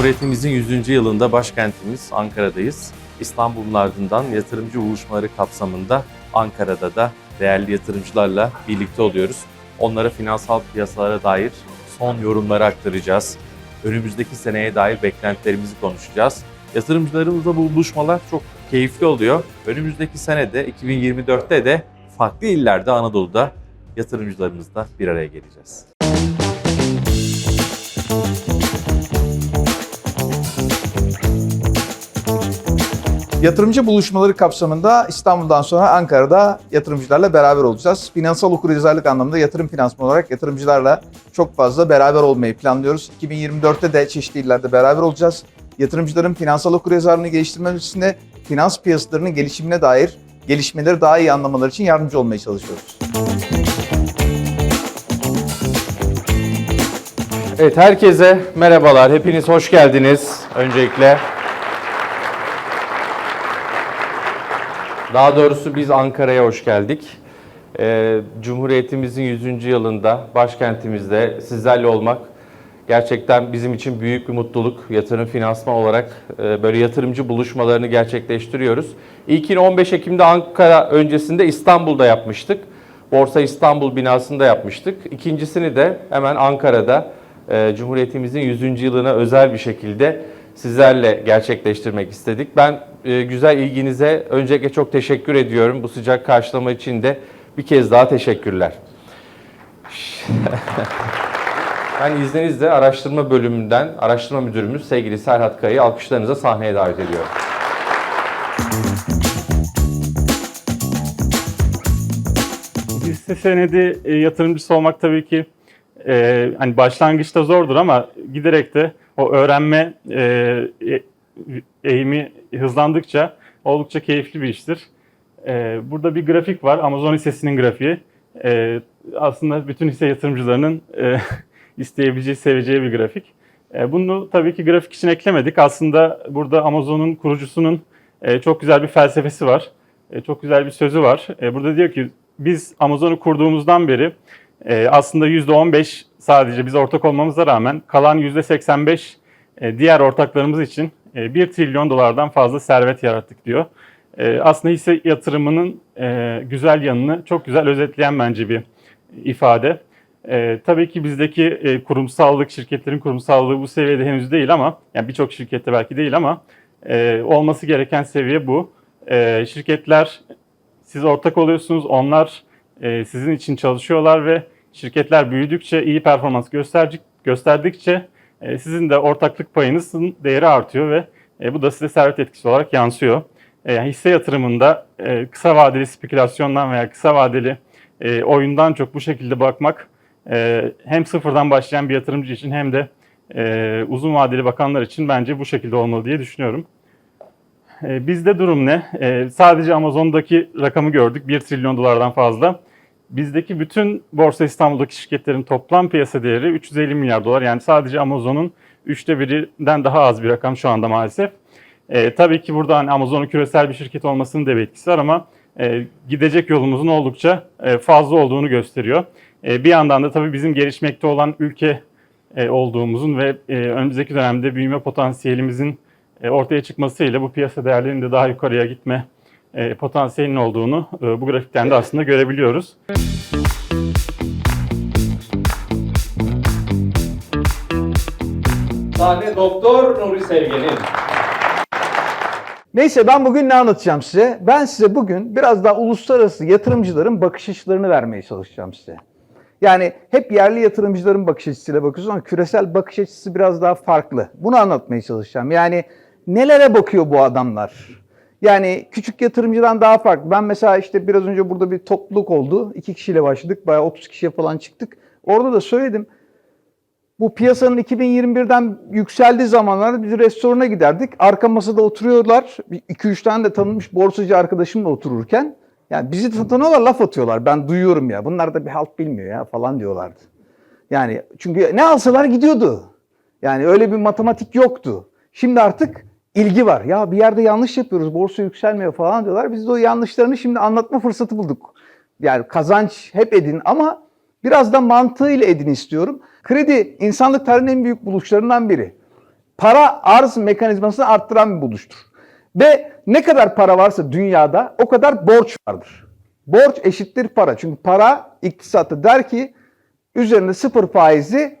Cumhuriyetimizin 100. yılında başkentimiz Ankara'dayız. İstanbul'un ardından yatırımcı buluşmaları kapsamında Ankara'da da değerli yatırımcılarla birlikte oluyoruz. Onlara finansal piyasalara dair son yorumları aktaracağız. Önümüzdeki seneye dair beklentilerimizi konuşacağız. Yatırımcılarımızla bu buluşmalar çok keyifli oluyor. Önümüzdeki senede 2024'te de farklı illerde Anadolu'da yatırımcılarımızla bir araya geleceğiz. Yatırımcı buluşmaları kapsamında İstanbul'dan sonra Ankara'da yatırımcılarla beraber olacağız. Finansal okuryazarlık anlamında yatırım finansman olarak yatırımcılarla çok fazla beraber olmayı planlıyoruz. 2024'te de çeşitli illerde beraber olacağız. Yatırımcıların finansal okuryazarlığını geliştirmesinde finans piyasalarının gelişimine dair gelişmeleri daha iyi anlamaları için yardımcı olmaya çalışıyoruz. Evet herkese merhabalar. Hepiniz hoş geldiniz öncelikle. Daha doğrusu biz Ankara'ya hoş geldik. Ee, Cumhuriyetimizin 100. yılında başkentimizde sizlerle olmak gerçekten bizim için büyük bir mutluluk. Yatırım finansman olarak e, böyle yatırımcı buluşmalarını gerçekleştiriyoruz. İlkini 15 Ekim'de Ankara öncesinde İstanbul'da yapmıştık. Borsa İstanbul binasında yapmıştık. İkincisini de hemen Ankara'da e, Cumhuriyetimizin 100. yılına özel bir şekilde sizlerle gerçekleştirmek istedik. Ben e, güzel ilginize öncelikle çok teşekkür ediyorum. Bu sıcak karşılama için de bir kez daha teşekkürler. ben izninizle araştırma bölümünden araştırma müdürümüz sevgili Serhat Kaya'yı alkışlarınıza sahneye davet ediyorum. Hisse senedi e, yatırımcısı olmak tabii ki e, hani başlangıçta zordur ama giderek de o öğrenme e, e- eğimi hızlandıkça oldukça keyifli bir iştir. E, burada bir grafik var, Amazon hissesinin grafiği. E, aslında bütün hisse yatırımcılarının e, isteyebileceği, seveceği bir grafik. E, bunu tabii ki grafik için eklemedik. Aslında burada Amazon'un kurucusunun e, çok güzel bir felsefesi var. E, çok güzel bir sözü var. E, burada diyor ki biz Amazon'u kurduğumuzdan beri e, aslında %15 sadece biz ortak olmamıza rağmen kalan %85 e, diğer ortaklarımız için e, 1 trilyon dolardan fazla servet yarattık diyor. E, aslında hisse yatırımının e, güzel yanını çok güzel özetleyen bence bir ifade. E, tabii ki bizdeki e, kurumsallık, şirketlerin kurumsallığı bu seviyede henüz değil ama, yani birçok şirkette belki değil ama e, olması gereken seviye bu. E, şirketler siz ortak oluyorsunuz, onlar e, sizin için çalışıyorlar ve şirketler büyüdükçe, iyi performans gösterdikçe e, sizin de ortaklık payınızın değeri artıyor ve e, bu da size servet etkisi olarak yansıyor. E, yani hisse yatırımında e, kısa vadeli spekülasyondan veya kısa vadeli e, oyundan çok bu şekilde bakmak e, hem sıfırdan başlayan bir yatırımcı için hem de e, uzun vadeli bakanlar için bence bu şekilde olmalı diye düşünüyorum. E, bizde durum ne? E, sadece Amazon'daki rakamı gördük 1 trilyon dolardan fazla. Bizdeki bütün Borsa İstanbul'daki şirketlerin toplam piyasa değeri 350 milyar dolar. Yani sadece Amazon'un üçte birinden daha az bir rakam şu anda maalesef. E, tabii ki burada hani Amazon'un küresel bir şirket olmasının da bir etkisi var ama e, gidecek yolumuzun oldukça e, fazla olduğunu gösteriyor. E, bir yandan da tabii bizim gelişmekte olan ülke e, olduğumuzun ve e, önümüzdeki dönemde büyüme potansiyelimizin e, ortaya çıkmasıyla bu piyasa değerlerinin de daha yukarıya gitme e, potansiyelinin olduğunu e, bu grafikten de aslında görebiliyoruz. Sahne Doktor Nuri Sevgen'in. Neyse ben bugün ne anlatacağım size? Ben size bugün biraz daha uluslararası yatırımcıların bakış açılarını vermeye çalışacağım size. Yani hep yerli yatırımcıların bakış açısıyla bakıyoruz ama küresel bakış açısı biraz daha farklı. Bunu anlatmaya çalışacağım. Yani nelere bakıyor bu adamlar? Yani küçük yatırımcıdan daha farklı. Ben mesela işte biraz önce burada bir topluluk oldu. İki kişiyle başladık. Bayağı 30 kişiye falan çıktık. Orada da söyledim. Bu piyasanın 2021'den yükseldiği zamanlarda biz restorana giderdik. Arka masada oturuyorlar. 2-3 tane de tanınmış borsacı arkadaşımla otururken. Yani bizi tanıyorlar laf atıyorlar. Ben duyuyorum ya. Bunlar da bir halt bilmiyor ya falan diyorlardı. Yani çünkü ne alsalar gidiyordu. Yani öyle bir matematik yoktu. Şimdi artık ilgi var. Ya bir yerde yanlış yapıyoruz. Borsa yükselmiyor falan diyorlar. Biz de o yanlışlarını şimdi anlatma fırsatı bulduk. Yani kazanç hep edin ama biraz da mantığıyla edin istiyorum. Kredi insanlık tarihinin en büyük buluşlarından biri. para arz mekanizmasını arttıran bir buluştur. Ve ne kadar para varsa dünyada o kadar borç vardır. Borç eşittir para. Çünkü para iktisatta der ki üzerinde sıfır faizi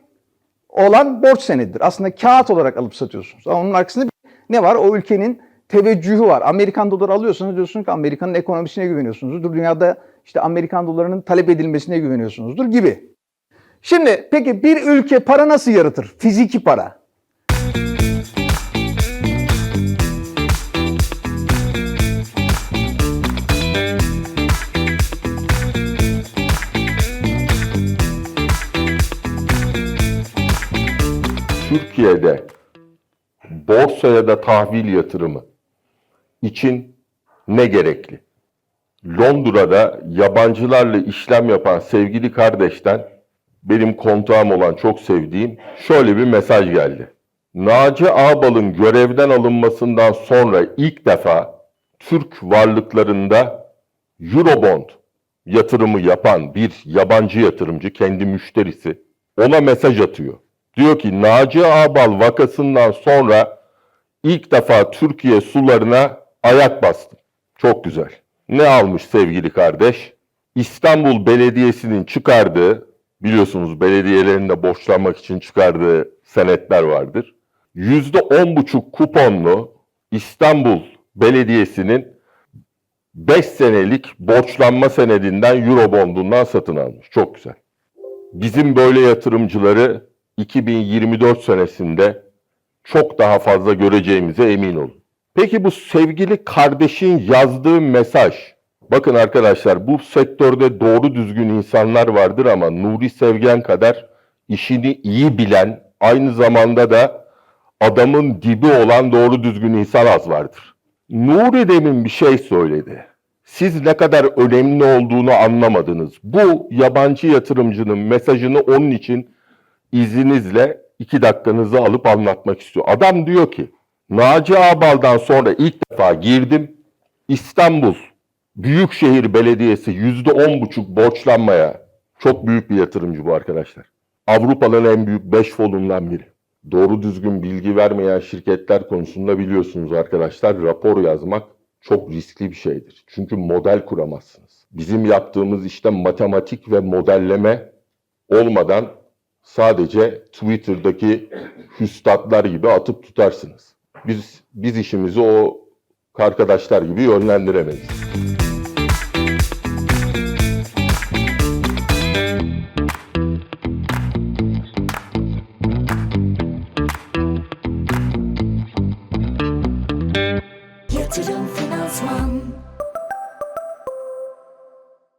olan borç senedidir. Aslında kağıt olarak alıp satıyorsunuz. Ama onun arkasında ne var? O ülkenin teveccühü var. Amerikan doları alıyorsanız diyorsunuz ki Amerika'nın ekonomisine güveniyorsunuzdur. Dünyada işte Amerikan dolarının talep edilmesine güveniyorsunuzdur gibi. Şimdi peki bir ülke para nasıl yaratır? Fiziki para. Borsaya da tahvil yatırımı için ne gerekli? Londra'da yabancılarla işlem yapan sevgili kardeşten benim kontağım olan çok sevdiğim şöyle bir mesaj geldi. Naci Ağbal'ın görevden alınmasından sonra ilk defa Türk varlıklarında Eurobond yatırımı yapan bir yabancı yatırımcı, kendi müşterisi ona mesaj atıyor. Diyor ki Naci Ağbal vakasından sonra ilk defa Türkiye sularına ayak bastım. Çok güzel. Ne almış sevgili kardeş? İstanbul Belediyesi'nin çıkardığı, biliyorsunuz belediyelerin de borçlanmak için çıkardığı senetler vardır. %10,5 kuponlu İstanbul Belediyesi'nin 5 senelik borçlanma senedinden Eurobond'undan satın almış. Çok güzel. Bizim böyle yatırımcıları 2024 senesinde çok daha fazla göreceğimize emin olun. Peki bu sevgili kardeşin yazdığı mesaj. Bakın arkadaşlar bu sektörde doğru düzgün insanlar vardır ama Nuri Sevgen kadar işini iyi bilen, aynı zamanda da adamın dibi olan doğru düzgün insan az vardır. Nuri demin bir şey söyledi. Siz ne kadar önemli olduğunu anlamadınız. Bu yabancı yatırımcının mesajını onun için izninizle iki dakikanızı alıp anlatmak istiyor. Adam diyor ki Naci Ağbal'dan sonra ilk defa girdim. İstanbul Büyükşehir Belediyesi yüzde on buçuk borçlanmaya çok büyük bir yatırımcı bu arkadaşlar. Avrupa'nın en büyük 5 fonundan biri. Doğru düzgün bilgi vermeyen şirketler konusunda biliyorsunuz arkadaşlar rapor yazmak çok riskli bir şeydir. Çünkü model kuramazsınız. Bizim yaptığımız işte matematik ve modelleme olmadan sadece Twitter'daki hüstatlar gibi atıp tutarsınız. Biz biz işimizi o arkadaşlar gibi yönlendiremeyiz.